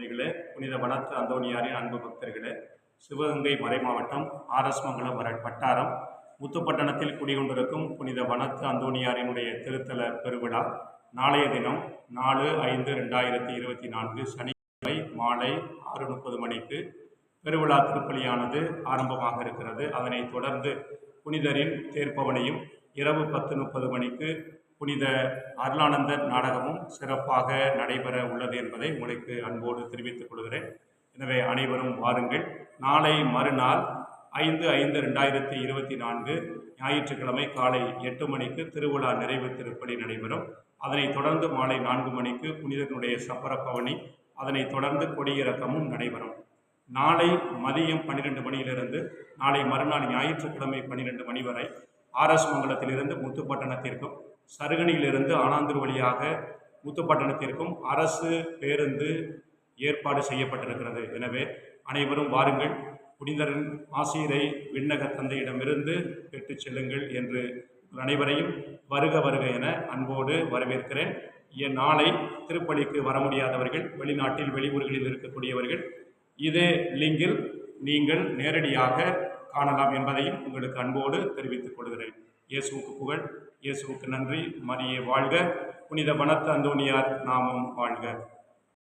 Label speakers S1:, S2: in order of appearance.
S1: சகோதரிகளே புனித வனத்து அந்தோணியாரின் அன்பு பக்தர்களே சிவகங்கை மறைமாவட்டம் மாவட்டம் ஆரஸ்மங்கலம் வர வட்டாரம். முத்துப்பட்டணத்தில் குடிகொண்டிருக்கும் புனித வனத்து அந்தோணியாரினுடைய திருத்தல பெருவிழா நாளைய தினம் நாலு ஐந்து ரெண்டாயிரத்தி இருபத்தி நான்கு சனிக்கிழமை மாலை ஆறு முப்பது மணிக்கு பெருவிழா திருப்பலியானது ஆரம்பமாக இருக்கிறது. அதனைத் தொடர்ந்து புனிதரின் தேர்ப்பவனையும் இரவு பத்து முப்பது மணிக்கு புனித அருளானந்தர் நாடகமும் சிறப்பாக நடைபெற உள்ளது என்பதை உங்களுக்கு அன்போடு தெரிவித்துக் கொள்கிறேன். எனவே அனைவரும் வாருங்கள். நாளை மறுநாள் ஐந்து ஐந்து ரெண்டாயிரத்தி இருபத்தி நான்கு ஞாயிற்றுக்கிழமை காலை எட்டு மணிக்கு திருவிழா நிறைவு திருப்பணி நடைபெறும். அதனைத் தொடர்ந்து மாலை நான்கு மணிக்கு புனிதனுடைய சப்பர பவனி அதனைத் தொடர்ந்து கொடியிறக்கமும் நடைபெறும். நாளை மதியம் பன்னிரெண்டு மணியிலிருந்து நாளை மறுநாள் ஞாயிற்றுக்கிழமை பன்னிரெண்டு மணி வரை ஆர்எஸ் மங்கலத்திலிருந்து முத்துப்பட்டணத்திற்கும் சருகணியிலிருந்து ஆனாந்தூர் வழியாக முத்துப்பட்டணத்திற்கும் அரசு பேருந்து ஏற்பாடு செய்யப்பட்டிருக்கிறது. எனவே அனைவரும் வாருங்கள். புனிதரின் ஆசிரியரை விண்ணக தந்தையிடமிருந்து பெற்றுச் செல்லுங்கள் என்று அனைவரையும் வருக வருக என அன்போடு வரவேற்கிறேன். என் நாளை திருப்பலிக்கு வர முடியாதவர்கள் வெளிநாட்டில் வெளியூர்களில் இருக்கக்கூடியவர்கள் இதே லிங்கில் நீங்கள் நேரடியாக காணலாம் என்பதையும் உங்களுக்கு அன்போடு தெரிவித்துக் கொள்கிறேன். இயேசுவுக்கு புகழ் இயேசுவுக்கு நன்றி. மரியே வாழ்க. புனித வனத்து அந்தோனியார் நாமும் வாழ்க.